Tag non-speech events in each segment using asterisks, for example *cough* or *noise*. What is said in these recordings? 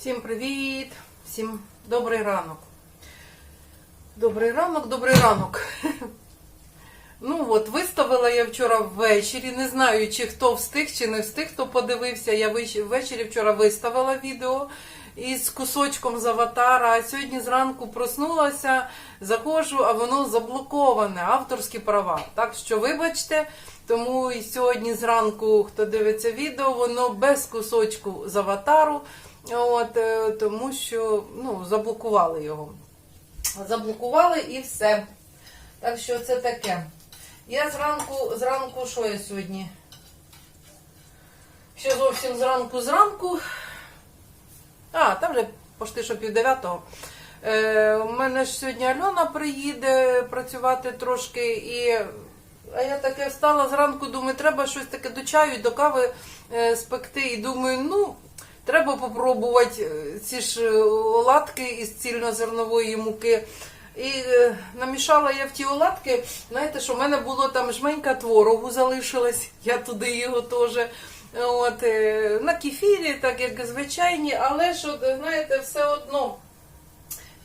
Всім привіт! Всім добрий ранок. Добрий ранок, добрий ранок. *laughs* Ну от, виставила я вчора ввечері. Не знаю, чи хто встиг, чи не встиг, хто подивився. Я ввечері вчора виставила відео із кусочком з аватара. А сьогодні зранку проснулася, заходжу, а воно заблоковане, авторські права. Так що, вибачте, тому і сьогодні зранку, хто дивиться відео, воно без кусочку з аватару. От, е, тому що ну, заблокували його. Заблокували і все. Так що це таке. Я зранку, зранку, що я сьогодні? Ще зовсім зранку, зранку. А, там вже почти що пів дев'ятого. Е, у мене ж сьогодні Альона приїде працювати трошки, і а я таке встала зранку, думаю, треба щось таке до чаю, до кави е, спекти. І думаю, ну, треба попробувати е, ці ж е, оладки із цільнозернової муки. І е, намішала я в ті оладки, знаєте, що в мене було там жменька творогу залишилась, я туди його теж. От, на кефірі, так як звичайні, але ж, знаєте, все одно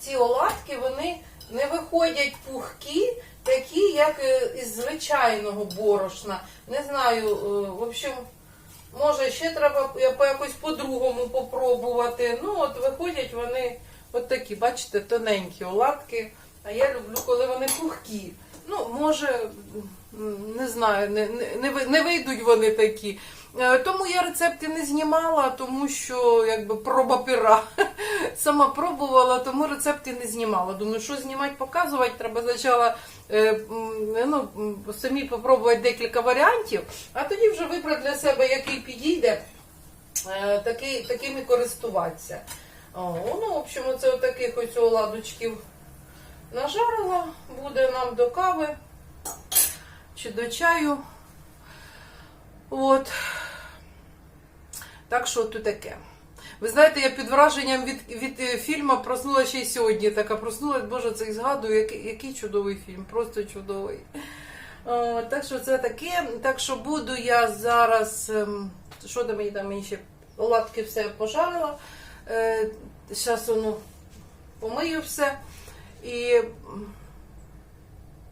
ці оладки вони не виходять пухкі, такі, як із звичайного борошна. Не знаю, в общем, може ще треба по- якось по-другому попробувати. Ну, от виходять вони от такі, бачите, тоненькі оладки. А я люблю, коли вони пухкі. Ну, може, не знаю, не, не, не вийдуть вони такі. Е, Тому я рецепти не знімала, тому що якби проба пера. *laughs* Сама пробувала, тому рецепти не знімала. Думаю, що знімати, показувати, треба спочатку е, ну, самі попробувати декілька варіантів, а тоді вже вибрати для себе, який підійде, е, такий, таким і користуватися. О, ну, в общем, оце таких ось оладочків нажарила, буде нам до кави чи до чаю. От. Так що тут таке. Ви знаєте, я під враженням від, від е, фільму проснулася ще й сьогодні. Така проснулась, боже, це і згадую, який, який чудовий фільм, просто чудовий. О, так що це таке. Так що буду я зараз. ем, Що там мені там мені ще оладки все пожарила. Е, Зараз воно помию все. І м,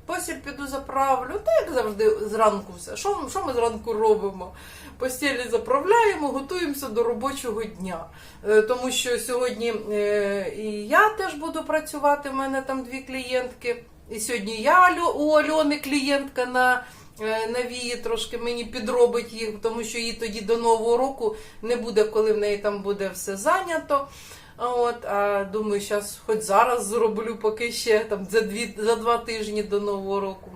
постіль піду заправлю. Та як завжди зранку все. Що ми зранку робимо? Постілі заправляємо, готуємося до робочого дня. Е, Тому що сьогодні е, і я теж буду працювати. У мене там дві клієнтки. І сьогодні я у Альони клієнтка на. е, На вії трошки мені підробить їх, тому що їй тоді до нового року не буде, коли в неї там буде все зайнято. От, а думаю, зараз хоч зараз зроблю, поки ще там за дві за два тижні до нового року.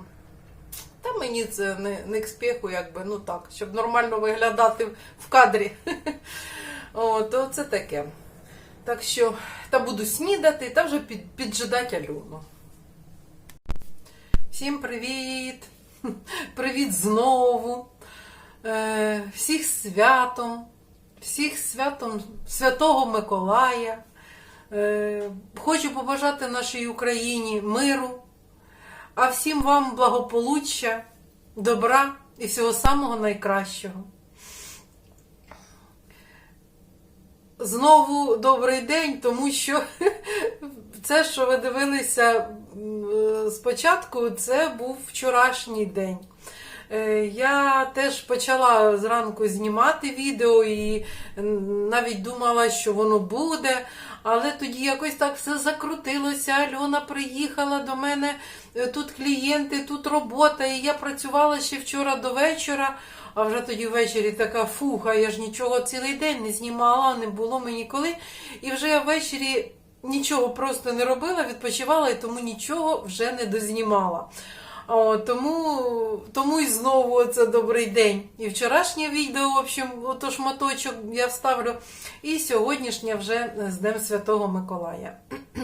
Та мені це не, не к спеху, якби, ну так, щоб нормально виглядати в кадрі. *laughs* То це таке. Так що, та буду снідати, та вже під, піджидати Альону. Всім привіт! *laughs* Привіт знову! Е, всіх святом! Всіх святом Святого Миколая. Е, хочу побажати нашій Україні миру, а всім вам благополуччя, добра і всього самого найкращого. Знову добрий день, тому що *laughs* це, що ви дивилися спочатку, це був вчорашній день. Е, Я теж почала зранку знімати відео і навіть думала, що воно буде, але тоді якось так все закрутилося. Альона приїхала до мене, е, тут клієнти, тут робота, і я працювала ще вчора до вечора. А вже тоді ввечері така фуха, я ж нічого цілий день не знімала, не було мені коли. І вже я ввечері нічого просто не робила, відпочивала і тому нічого вже не дознімала. О, тому, тому і знову це добрий день. І вчорашнє відео, в общем, ото шматочок я вставлю. І сьогоднішнє вже з Днем Святого Миколая. *clears throat*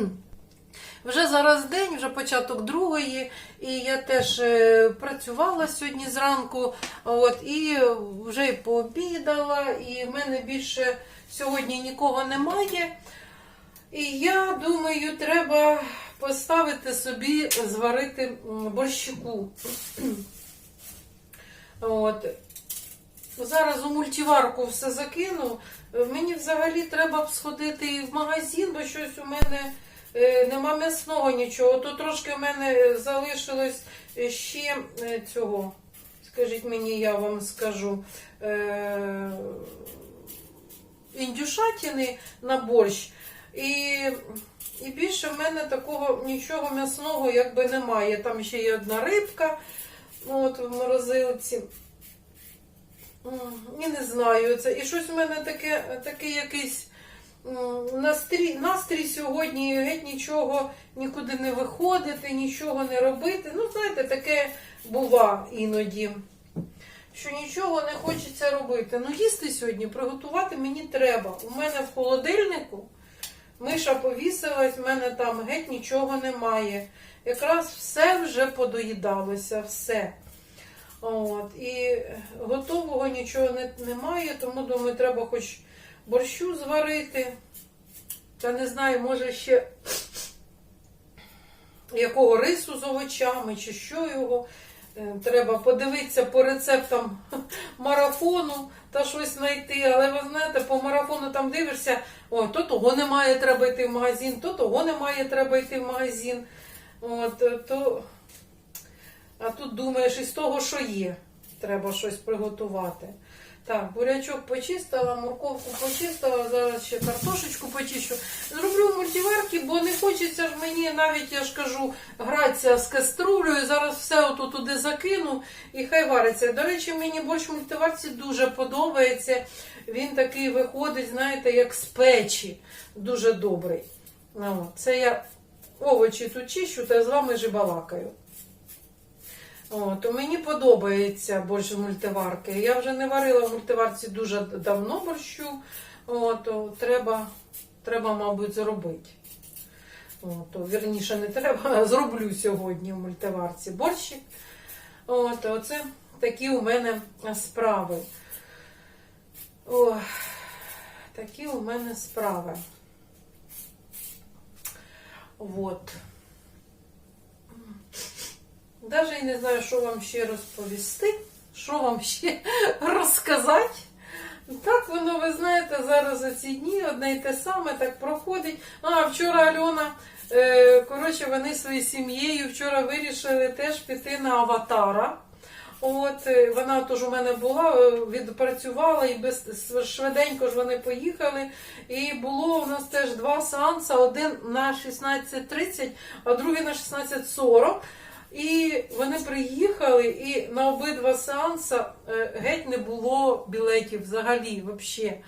Вже зараз день, вже початок другої, і я теж е, працювала сьогодні зранку, от, і вже і пообідала, і в мене більше сьогодні нікого немає. І я думаю, треба поставити собі зварити борщику. От. Зараз у мультиварку все закину. Мені взагалі треба б сходити і в магазин, бо щось у мене е, нема м'ясного нічого. То трошки в мене залишилось ще е, цього. Скажіть мені, я вам скажу. Е, індюшатини на борщ. І, і більше в мене такого нічого м'ясного якби немає. Там ще є одна рибка от, в морозилці. І не знаю це. І щось у мене таке, таке якийсь настрій, настрій сьогодні геть нічого нікуди не виходити, нічого не робити. Ну, знаєте, таке бува іноді. Що нічого не хочеться робити. Ну, їсти сьогодні, приготувати мені треба. У мене в холодильнику миша повісилась, в мене там геть нічого немає. Якраз все вже подоїдалося, все. От, і готового нічого не, немає, тому думаю, треба хоч борщу зварити. Та не знаю, може ще якого рису з овочами, чи що його. Е, Треба подивитися по рецептам *laughs* марафону та щось знайти. Але ви знаєте, по марафону там дивишся, ой, то того немає, треба йти в магазин, то того немає, треба йти в магазин. От, е, то... А тут думаєш, із того, що є, треба щось приготувати. Так, бурячок почистила, морковку почистила, зараз ще картошечку почищу. Зроблю в мультиварці, бо не хочеться ж мені навіть, я ж кажу, гратися з каструлею. Зараз все ото туди закину і хай вариться. До речі, мені борщ в мультиварці дуже подобається. Він такий виходить, знаєте, як з печі. Дуже добрий. Ну, Це я овочі тут чищу та з вами ж і балакаю. О, то мені подобається борщ мультиварки. Я вже не варила в мультиварці дуже давно борщу, О, то треба, треба, мабуть, зробити. О, то, вірніше, не треба, зроблю сьогодні в мультиварці борщик. От, оце такі у мене справи. О, такі у мене справи. Вот. І не знаю, що вам ще розповісти, що вам ще *laughs* розказати. Так воно, ви знаєте, зараз за ці дні одне й те саме так проходить. А, вчора Альона, е, коротше, вони своєю сім'єю вчора вирішили теж піти на аватара. От, е, вона теж у мене була, е, відпрацювала і без швиденько ж вони поїхали. І було у нас теж два сеанси: один на 16.30, а другий на 16.40. І вони приїхали, і на обидва сеанси е, геть не було білетів взагалі, взагалі.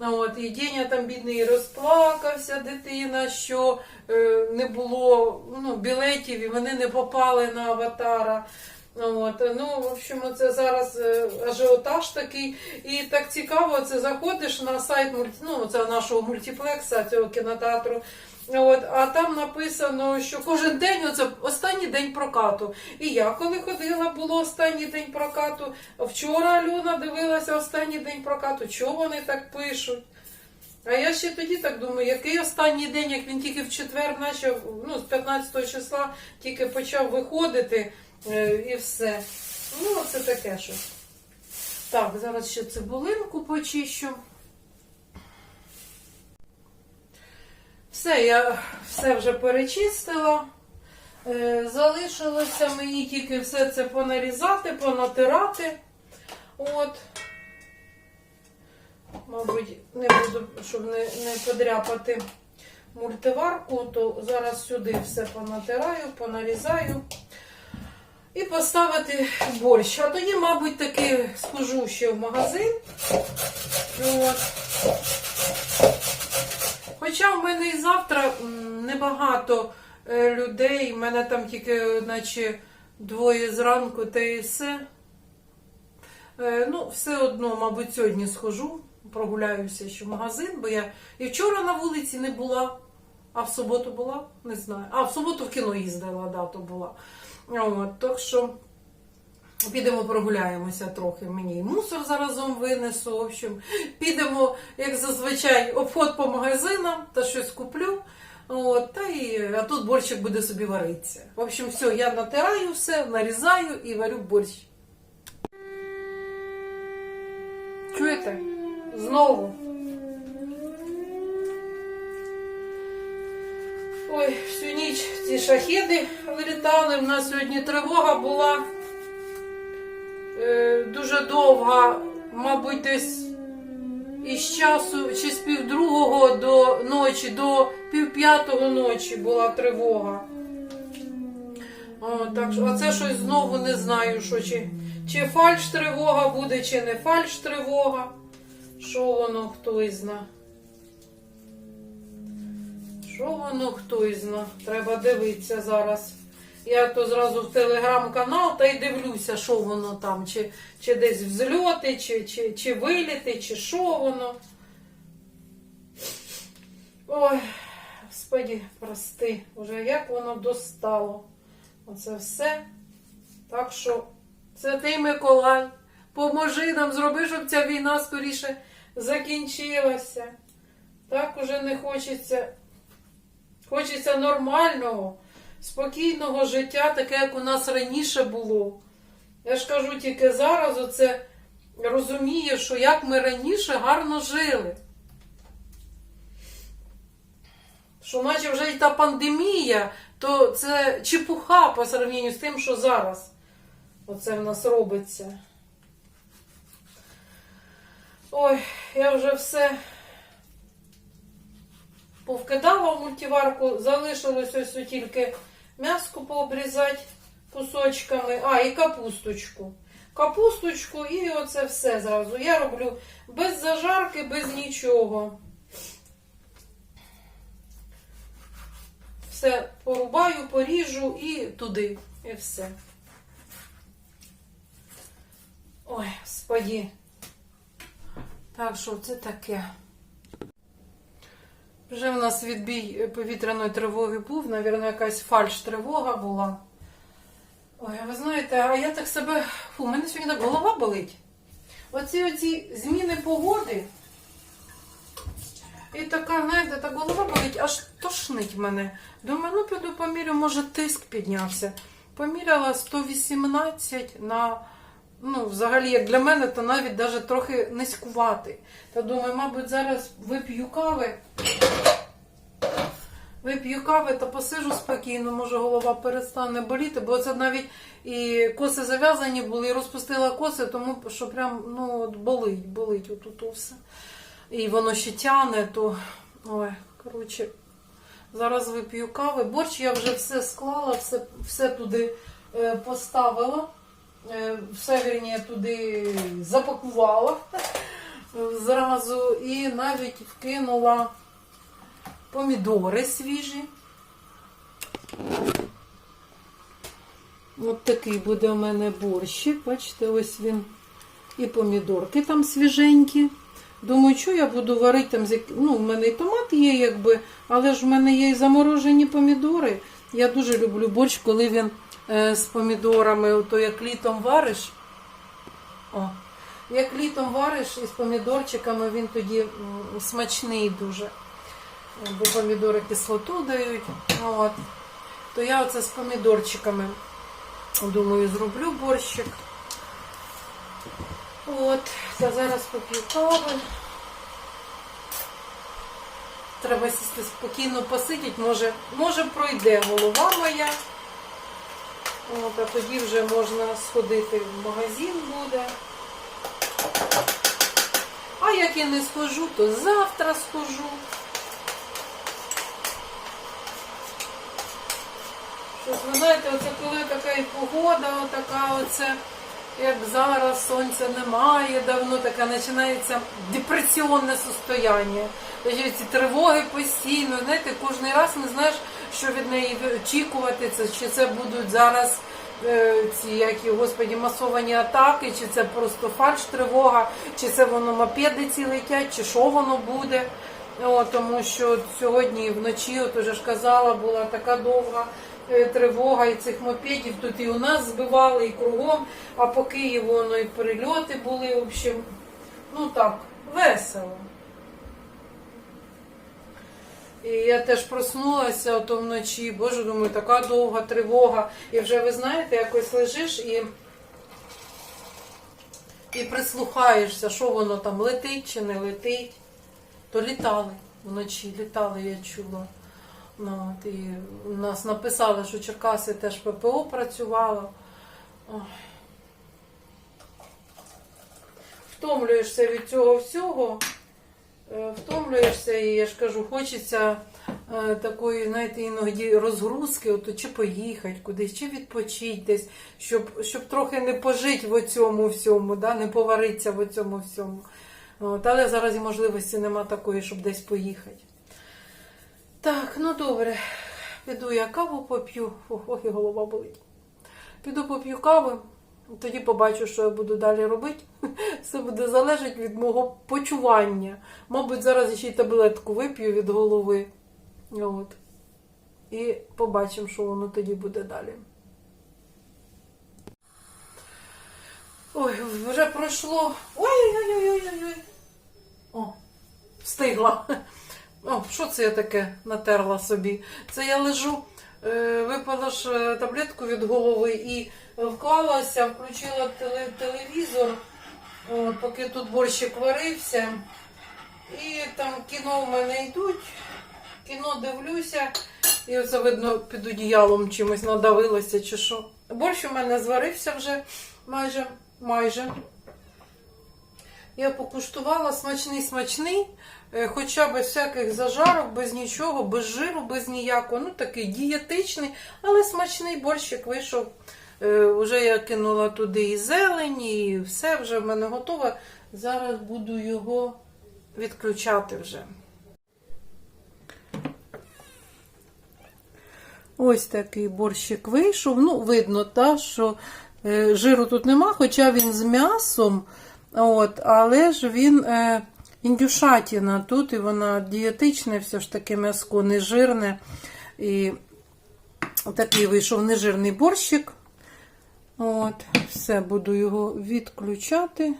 От, і Деня там бідний розплакався, дитина, що е, не було ну, білетів, і вони не попали на аватара. От, ну, в общем, це зараз е, ажіотаж такий. І так цікаво, це заходиш на сайт ну, це нашого мультиплекса, цього кінотеатру. От, а там написано, що кожен день оце останній день прокату. І я коли ходила, було останній день прокату. Вчора Альона дивилася останній день прокату. Чого вони так пишуть? А я ще тоді так думаю, який останній день, як він тільки в четвер почав, ну, з 15 числа тільки почав виходити е, і все. Ну, це таке щось. Так, зараз ще цибулинку почищу. Все, я все вже перечистила. Е, Залишилося мені тільки все це понарізати, понатирати. От. Мабуть, не буду, щоб не, не подряпати мультиварку, то зараз сюди все понатираю, понарізаю і поставити борщ. А тоді, мабуть, таки схожу ще в магазин. От. Хоча в мене і завтра небагато е, людей, в мене там тільки, наче, двоє зранку та і все. Е, Ну, все одно, мабуть, сьогодні схожу, прогуляюся ще в магазин, бо я і вчора на вулиці не була, а в суботу була, не знаю. А в суботу в кіно їздила, да, то була. От, так що Підемо прогуляємося трохи. Мені і мусор заразом винесу. В общем, підемо, як зазвичай, обход по магазинам та щось куплю. От, та і, А тут борщик буде собі варитися. В общем, все, я натираю все, нарізаю і варю борщ. Чуєте? Знову. Ой, всю ніч ці шахіди вилітали. У нас сьогодні тривога була дуже довга, мабуть, десь із часу чи з півдругого до ночі, до півп'ятого ночі була тривога. О, так а це щось знову не знаю, що чи, чи фальш тривога буде, чи не фальш тривога. Що воно хтось зна. Що воно хтось зна. Треба дивитися зараз. Я то зразу в телеграм-канал та й дивлюся, що воно там, чи, чи десь взльоти, чи, чи, чи виліти, чи що воно. Ой, господі, прости, уже як воно достало. Оце все. Так що, Святий Миколай, поможи нам, зроби, щоб ця війна скоріше закінчилася. Так уже не хочеться. Хочеться нормального, спокійного життя, таке, як у нас раніше було. Я ж кажу, тільки зараз оце розумію, що як ми раніше гарно жили. Що наче вже і та пандемія, то це чепуха по сравненню з тим, що зараз оце в нас робиться. Ой, я вже все повкидала в мультиварку, залишилось ось тільки м'яско пообрізати кусочками, а, і капусточку. Капусточку і оце все зразу. Я роблю без зажарки, без нічого. Все порубаю, поріжу і туди. І все. Ой, господі. Так що це таке. Вже в нас відбій повітряної тривоги був, навірно, якась фальш тривога була. Ой, ви знаєте, а я так себе. Фу, у мене сьогодні так голова болить. Оці оці зміни погоди. І така, знаєте, так голова болить, аж тошнить мене. Думаю, ну піду помірю, може тиск піднявся. Поміряла 118 на. Ну, взагалі, як для мене, то навіть даже трохи низькувати. Та думаю, мабуть, зараз вип'ю кави. Вип'ю кави та посижу спокійно, може голова перестане боліти, бо це навіть і коси зав'язані були, і розпустила коси, тому що прям ну, от болить, болить отут все. І воно ще тяне, то ой, коротше, зараз вип'ю кави. Борщ я вже все склала, все, все туди е, поставила. Е, все вірні туди запакувала *laughs* зразу і навіть вкинула помідори свіжі. От такий буде у мене борщик. Бачите, ось він. І помідорки там свіженькі. Думаю, що я буду варити там. Ну, в мене і томат є, якби, але ж в мене є і заморожені помідори. Я дуже люблю борщ, коли він з помідорами, ото як літом вариш. О, як літом вариш із помідорчиками, він тоді смачний дуже. Бо помідори кислоту дають. От. То я оце з помідорчиками, думаю, зроблю борщик. От, та зараз поп'ю кави. Треба сісти спокійно посидіти, може, може пройде голова моя. От, а тоді вже можна сходити в магазин буде. А як я не схожу, то завтра схожу. Щось, ви знаєте, оце коли така і погода, отака оце, як зараз, сонця немає, давно таке починається депресіонне состояння. Ці тривоги постійно, знаєте, кожен раз не знаєш, що від неї очікувати, це, чи це будуть зараз е, ці які, господі, масовані атаки, чи це просто фальш тривога, чи це воно мопеди ці летять, чи що воно буде. О, тому що сьогодні вночі, от уже ж казала, була така довга е, тривога і цих мопедів. Тут і у нас збивали, і кругом, а по Києву воно і перельоти були. В общем, ну так, весело. І я теж проснулася ото вночі, боже, думаю, така довга тривога. І вже ви знаєте, якось лежиш і, і прислухаєшся, що воно там летить чи не летить. То літали вночі, літали, я чула. Ну, от, і нас написали, що Черкаси теж ППО працювало. Втомлюєшся від цього всього. Е, Втомлюєшся, і я ж кажу, хочеться е, такої, знаєте, іноді розгрузки, ото, чи поїхати кудись, чи відпочити десь, щоб, щоб трохи не пожити в цьому всьому, да, не поваритися в цьому всьому. От, але зараз і можливості нема такої, щоб десь поїхати. Так, ну добре. Піду я каву поп'ю. Ох, і голова болить. Піду поп'ю кави, тоді побачу, що я буду далі робити. *laughs* Все буде залежати від мого почування. Мабуть, зараз ще й таблетку вип'ю від голови. От. І побачимо, що воно тоді буде далі. Ой, вже пройшло. Ой-ой-ой-ой-ой-ой. О, встигла. *laughs* О, що це я таке натерла собі? Це я лежу, е, випала ж е, таблетку від голови і вклалася, включила теле- телевізор, поки тут борщик варився. І там кіно в мене йдуть, кіно дивлюся, і оце видно під одіялом чимось надавилося чи що. Борщ у мене зварився вже майже, майже. Я покуштувала смачний смачний, е, хоча без всяких зажарок, без нічого, без жиру, без ніякого. Ну такий дієтичний, але смачний борщик вийшов. Е, Уже я кинула туди і зелень, і все вже в мене готове. Зараз буду його відключати вже. Ось такий борщик вийшов. Ну, видно, та, що е, жиру тут нема, хоча він з м'ясом. От, але ж він е, індюшатіна тут, і вона дієтичне, все ж таки м'яско нежирне. І такий вийшов нежирний борщик. От, все, буду його відключати.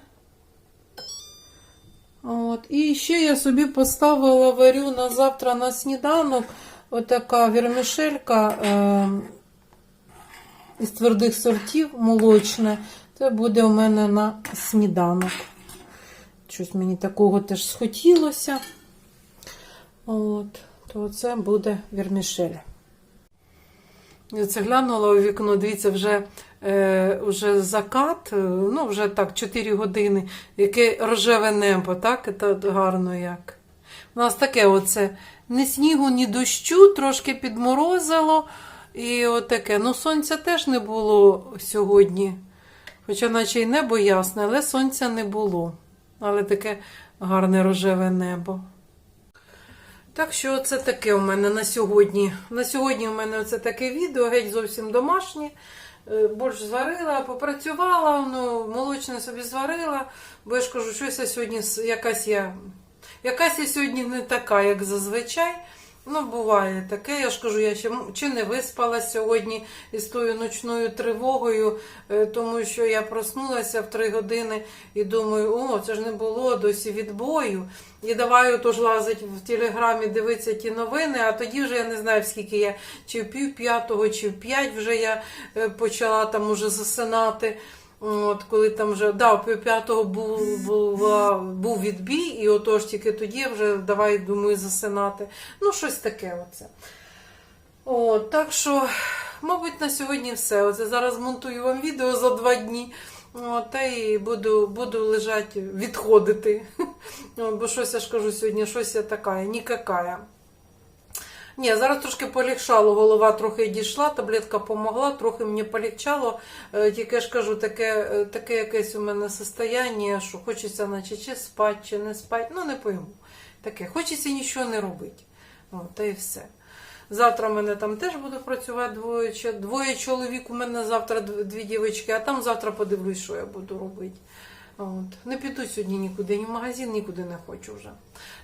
От, і ще я собі поставила варю на завтра на сніданок. Отака вермішелька е, із твердих сортів молочне. Це буде у мене на сніданок. Щось мені такого теж схотілося. От, то це буде вермішель. Я це глянула у вікно, дивіться, вже, е, вже закат, е, ну вже так, 4 години, яке рожеве небо, так? Це гарно як. У нас таке оце ні снігу, ні дощу, трошки підморозило. І отаке. Ну, сонця теж не було сьогодні. Хоча, наче й небо ясне, але сонця не було. Але таке гарне рожеве небо. Так що це таке у мене на сьогодні. На сьогодні у мене це таке відео, геть зовсім домашнє. Е, Борщ зварила, попрацювала, ну, молочне собі зварила, бо я ж кажу, щось я сьогодні якась я. Якась я сьогодні не така, як зазвичай. Ну, буває таке. Я ж кажу, я ще чи не виспала сьогодні із тою ночною тривогою, е, тому що я проснулася в три години і думаю, о, це ж не було досі відбою. І давай отож лазить в телеграмі, дивитися ті новини, а тоді вже я не знаю, скільки я, чи в пів п'ятого, чи в п'ять вже я е, почала там уже засинати. От, коли там вже да, в пів п'ятого був, була, був відбій, і отож тільки тоді вже давай, думаю, засинати. Ну, щось таке оце. От, так що, мабуть, на сьогодні все. Оце зараз монтую вам відео за два дні. От, та і буду, буду лежати, відходити. *laughs* От, бо щось я ж кажу сьогодні, щось я така, нікакая. Ні, зараз трошки полегшало, голова трохи дійшла, таблетка помогла, трохи мені полегчало. Е, Тільки ж кажу, таке, е, таке якесь у мене состояння, що хочеться наче чи спати, чи не спати. Ну, не пойму. Таке, хочеться нічого не робити. От, та і все. Завтра в мене там теж буду працювати двоє, двоє чоловік. У мене завтра дві дівчатки, а там завтра подивлюсь, що я буду робити. От. Не піду сьогодні нікуди, ні в магазин, нікуди не хочу вже.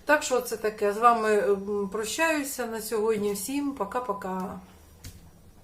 Так що це таке. З вами прощаюся на сьогодні. Всім пока-пока.